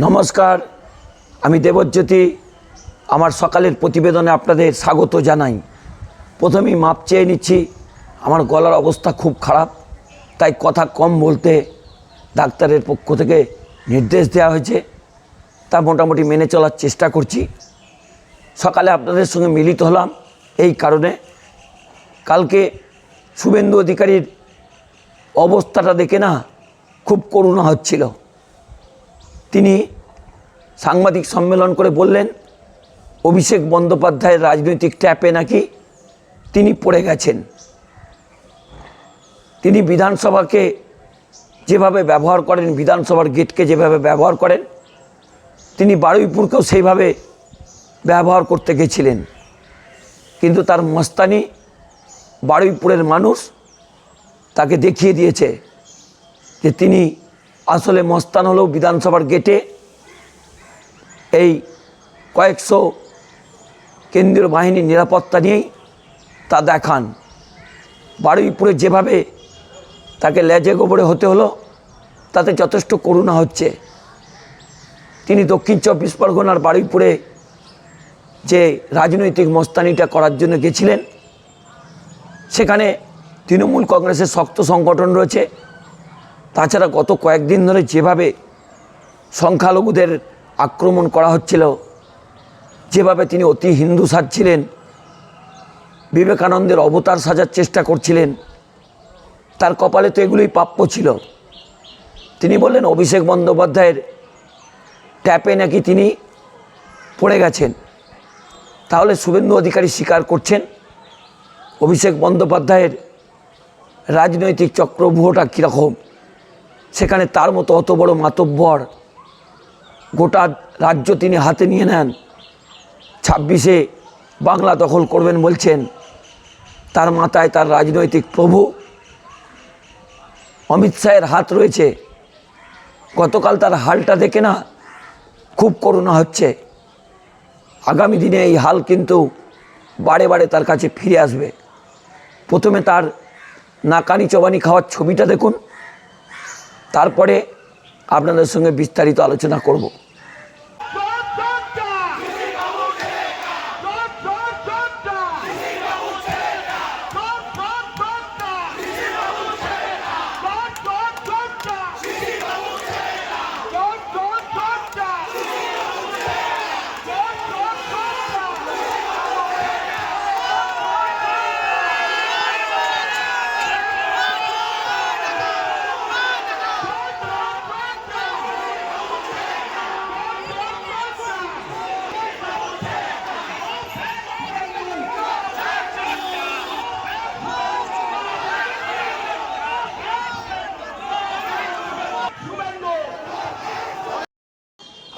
নমস্কার, আমি দেবজ্যোতি। আমার সকালের প্রতিবেদনে আপনাদের স্বাগত জানাই। প্রথমেই মাপ চেয়ে নিচ্ছি, আমার গলার অবস্থা খুব খারাপ, তাই কথা কম বলতে ডাক্তারের পক্ষ থেকে নির্দেশ দেওয়া হয়েছে। তা মোটামুটি মেনে চলার চেষ্টা করছি। সকালে আপনাদের সঙ্গে মিলিত হলাম এই কারণে। কালকে শুভেন্দু অধিকারীর অবস্থাটা দেখে না খুব করুণা হচ্ছিল। তিনি সাংবাদিক সম্মেলন করে বললেন, অভিষেক বন্দ্যোপাধ্যায়ের রাজনৈতিক ট্যাপে নাকি তিনি পড়ে গেছেন। তিনি বিধানসভাকে যেভাবে ব্যবহার করেন, বিধানসভার গেটকে যেভাবে ব্যবহার করেন, তিনি বারুইপুরকেও সেইভাবে ব্যবহার করতে গেছিলেন। কিন্তু তার মস্তানি বারুইপুরের মানুষ তাকে দেখিয়ে দিয়েছে যে তিনি আসলে মস্তান হলেও বিধানসভার গেটে। এই কয়েকশো কেন্দ্রীয় বাহিনীর নিরাপত্তা নিয়েই তা দেখান। বারুইপুরে যেভাবে তাকে লেজে গোবরে হতে হলো, তাতে যথেষ্ট করুণা হচ্ছে। তিনি দক্ষিণ চব্বিশ পরগনার বারুইপুরে যে রাজনৈতিক মস্তানিটা করার জন্য গেছিলেন, সেখানে তৃণমূল কংগ্রেসের শক্ত সংগঠন রয়েছে। তাছাড়া গত কয়েকদিন ধরে যেভাবে সংখ্যালঘুদের আক্রমণ করা হচ্ছিল, যেভাবে তিনি অতি হিন্দু সাজছিলেন, বিবেকানন্দের অবতার সাজার চেষ্টা করছিলেন, তার কপালে তো এগুলোই প্রাপ্য ছিল। তিনি বললেন, অভিষেক বন্দ্যোপাধ্যায়ের ট্যাপে নাকি তিনি পড়ে গেছেন। তাহলে শুভেন্দু অধিকারী স্বীকার করছেন, অভিষেক বন্দ্যোপাধ্যায়ের রাজনৈতিক চক্রভূহটা কীরকম? সেখানে তার মতো অত বড় মাতব্বর গোটা রাজ্য তিনি হাতে নিয়ে নেন। ছাব্বিশে বাংলা দখল করবেন বলছেন, তার মাথায় তার রাজনৈতিক প্রভু। অমিত শাহের হাত রয়েছে। গতকাল তার হালটা দেখে না খুব করুণা হচ্ছে। আগামী দিনে এই হাল কিন্তু বারে বারে তার কাছে ফিরে আসবে। প্রথমে তার নাকানি চবানি খাওয়ার ছবিটা দেখুন। তারপরে আপনাদের সঙ্গে বিস্তারিত আলোচনা করব।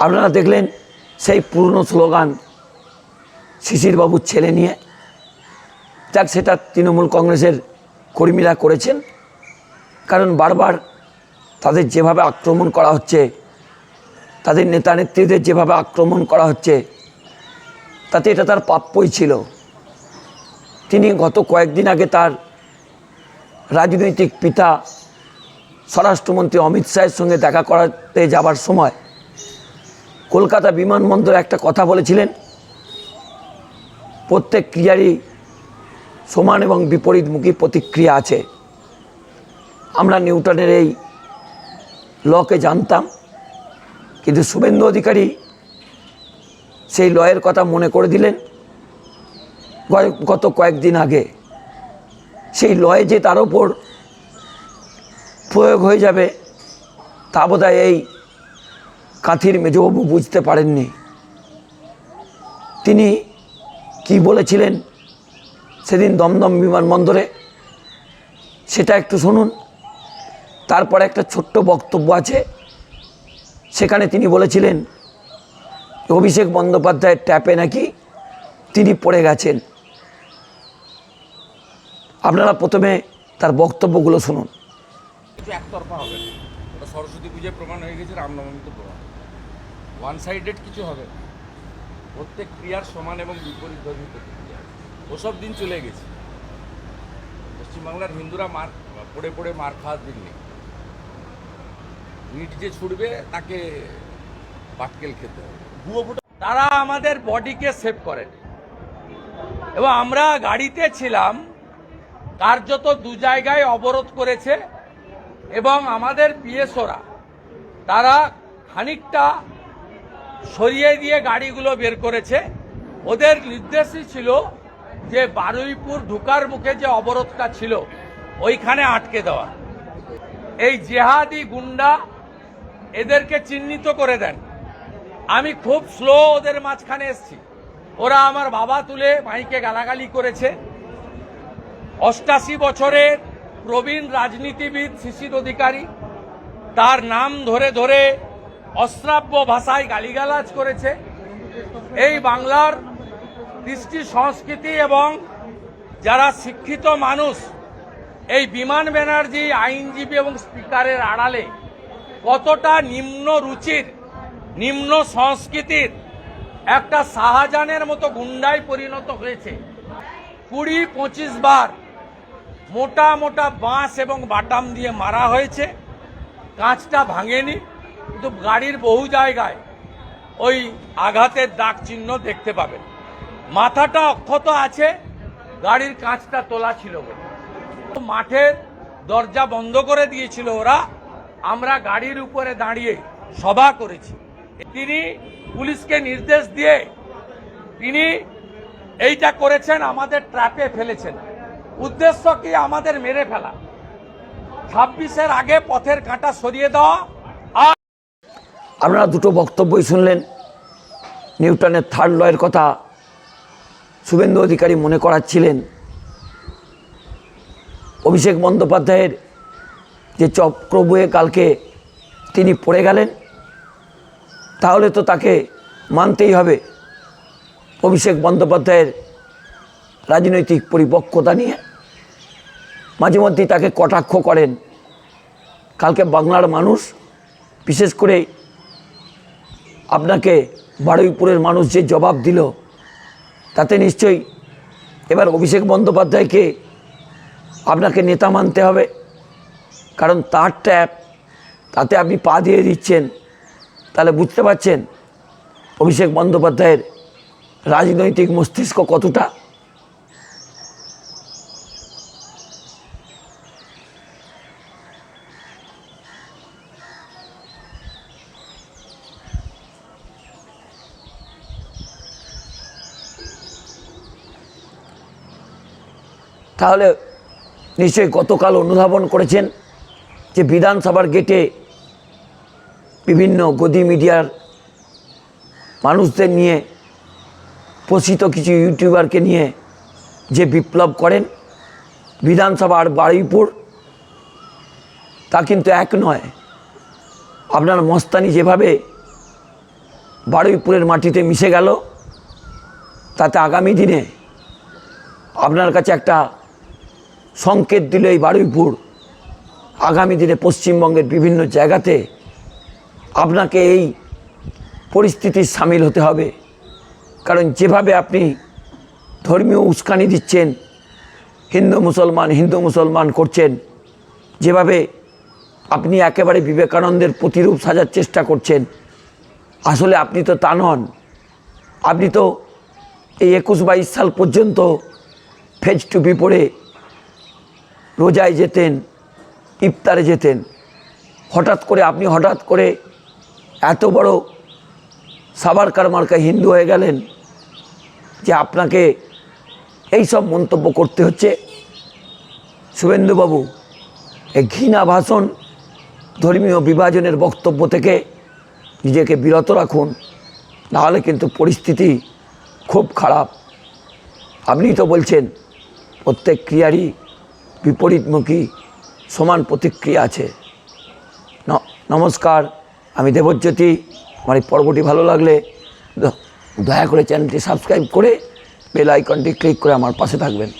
আপনারা দেখলেন সেই পুরনো স্লোগান শিশিরবাবুর ছেলে নিয়ে? যাক, সেটা তৃণমূল কংগ্রেসের কর্মীরা করেছেন। কারণ বারবার তাদের যেভাবে আক্রমণ করা হচ্ছে, তাদের নেতা নেত্রীদের যেভাবে আক্রমণ করা হচ্ছে, তাতে এটা তার প্রাপ্যই ছিল। তিনি গত কয়েকদিন আগে তার রাজনৈতিক পিতা স্বরাষ্ট্রমন্ত্রী অমিত শাহের সঙ্গে দেখা করাতে যাবার সময় কলকাতা বিমানবন্দরে একটা কথা বলেছিলেন। প্রত্যেক ক্রিয়ারই সমান এবং বিপরীতমুখী প্রতিক্রিয়া আছে। আমরা নিউটনের এই লকে জানতাম, কিন্তু শুভেন্দু অধিকারী সেই লয়ের কথা মনে করে দিলেন। গত কয়েকদিন আগে সেই লয়ে যে তার ওপর প্রয়োগ হয়ে যাবে, তা বোধহয় এই কাঁথির মেজবাবু বুঝতে পারেননি। তিনি কি বলেছিলেন? সেদিন দমদম বিমানবন্দরে। সেটা একটু শুনুন। তারপর একটা ছোট্ট বক্তব্য আছে। সেখানে তিনি বলেছিলেন, অভিষেক বন্দ্যোপাধ্যায়ের ট্যাপে নাকি তিনি পড়ে গেছেন। আপনারা প্রথমে তার বক্তব্যগুলো শুনুন। একতরফা হবে। সরস্বতী পুজোয় প্রমাণ হয়ে গেছে রামনবমীতে প্রমাণ। ওয়ান সাইডেড কিছু হবে না। প্রত্যেক ক্রিয়ার সমান এবং বিপরীত ধর্মী প্রতিক্রিয়া। ওসব দিন চলে গেছে। পশ্চিমবাংলার হিন্দুরা মার পড়ে পড়ে মার খাওয়ার দিন নেই। ইট যে ছুটবে তাকে পাটকেল খেতে হবে। তারা আমাদের বডিকে সেভ করেন। এবং আমরা গাড়িতে ছিলাম কার্যত দু জায়গায় অবরোধ করেছে। এবং আমাদের পিএসওরা, তারা খানিকটা সরিয়ে দিয়ে গাড়িগুলো বের করেছে। ওদের নির্দেশই ছিল যে বারুইপুর ঢুকার মুখে যে অবরোধটা ছিল, ওইখানে আটকে দেওয়া। এই জেহাদি গুন্ডা এদেরকে চিহ্নিত করে দেন। আমি খুব স্লো ওদের মাঝখানে এসছি। ওরা আমার বাবা তুলে মাইকে গালাগালি করেছে। অষ্টাশি বছরের প্রবীণ রাজনীতিবিদ শিশির অধিকারী। তার নাম ধরে ধরে অশ্রাব্য ভাষায় গালিগালাজ করেছে। এই বাংলার কৃষ্টি সংস্কৃতি এবং যারা শিক্ষিত মানুষ, এই বিমান ব্যানার্জি, আইনজীবী এবং স্পিকারের আড়ালে কতটা নিম্ন রুচির, নিম্ন সংস্কৃতির একটা শাহজাহানের মতো গুন্ডায় পরিণত হয়েছে। কুড়ি, পঁচিশ বার মোটা মোটা বাঁশ এবং বাটাম দিয়ে মারা হয়েছে। কাঁচটা ভাঙেনি, কিন্তু গাড়ির বহু জায়গায় ওই আঘাতের দাগ চিহ্ন দেখতে পাবেন। মাথাটা অক্ষত আছে, গাড়ির কাঁচটা তোলা ছিল বলে। মাঠের দরজা বন্ধ করে দিয়েছিল ওরা। আমরা গাড়ির উপরে দাঁড়িয়ে সভা করেছি। তিনি পুলিশকে নির্দেশ দিয়ে তিনি এইটা করেছেন, আমাদের ট্র্যাপে ফেলেছেন। উদ্দেশ্য কি আমাদের মেরে ফেলা? ছাব্বিশের আগে পথের কাঁটা সরিয়ে দেওয়া আর আপনারা দুটো বক্তব্যই শুনলেন। নিউটনের থার্ড লয়ের কথা শুভেন্দু অধিকারী মনে করাচ্ছিলেন। অভিষেক বন্দ্যোপাধ্যায়ের যে চক্র বয়ে কালকে তিনি পড়ে গেলেন, তাহলে তো তাকে মানতেই হবে। অভিষেক বন্দ্যোপাধ্যায়ের রাজনৈতিক পরিপক্কতা নিয়ে। মাঝে মধ্যেই তাকে কটাক্ষ করেন। কালকে বাংলার মানুষ, বিশেষ করে আপনাকে বারুইপুরের মানুষ যে জবাব দিল, তাতে নিশ্চয়ই এবার অভিষেক বন্দ্যোপাধ্যায়কে আপনাকে নেতা মানতে হবে। কারণ তার ট্যাপ, তাতে আপনি পা দিয়ে দিচ্ছেন। তাহলে বুঝতে পারছেন অভিষেক বন্দ্যোপাধ্যায়ের রাজনৈতিক মস্তিষ্ক কতটা তাহলে নিশ্চয়ই গতকাল অনুধাবন করেছেন যে বিধানসভার গেটে বিভিন্ন গদি মিডিয়ার মানুষদের নিয়ে পোষিত কিছু ইউটিউবারকে নিয়ে যে বিপ্লব করেন, বিধানসভার বারুইপুর, তা কিন্তু এক নয়। আপনার মস্তানি যেভাবে বারুইপুরের মাটিতে মিশে গেল, তাতে আগামী দিনে আপনার কাছে একটা সংকেত দিল এই বারুইপুর। আগামী দিনে পশ্চিমবঙ্গের বিভিন্ন জায়গাতে আপনাকে এই পরিস্থিতির সামিল হতে হবে। কারণ যেভাবে আপনি ধর্মীয় উস্কানি দিচ্ছেন, হিন্দু মুসলমান হিন্দু মুসলমান করছেন, যেভাবে আপনি একেবারে বিবেকানন্দের প্রতিরূপ সাজার চেষ্টা করছেন, আসলে আপনি তো তা নন। আপনি তো এই একুশ বাইশ সাল পর্যন্ত ফেজ টুপি পরে রোজায় যেতেন, ইফতারে যেতেন। হঠাৎ করে আপনি হঠাৎ করে এত বড় সাবারকার মার্কা হিন্দু হয়ে গেলেন যে আপনাকে এই সব মন্তব্য করতে হচ্ছে। শুভেন্দুবাবু এই ঘৃণা ভাষণ ধর্মীয় বিভাজনের বক্তব্য থেকে নিজেকে বিরত রাখুন, নাহলে কিন্তু পরিস্থিতি খুব খারাপ। আপনি তো বলছেন, প্রত্যেক ক্রিয়ারই বিপরীতমুখী সমান প্রতিক্রিয়া আছে। নমস্কার, আমি দেবজ্যোতি। আমার এই পর্বটি ভালো লাগলে দয়া করে চ্যানেলটি সাবস্ক্রাইব করে বেল আইকনটি ক্লিক করে আমার পাশে থাকবেন।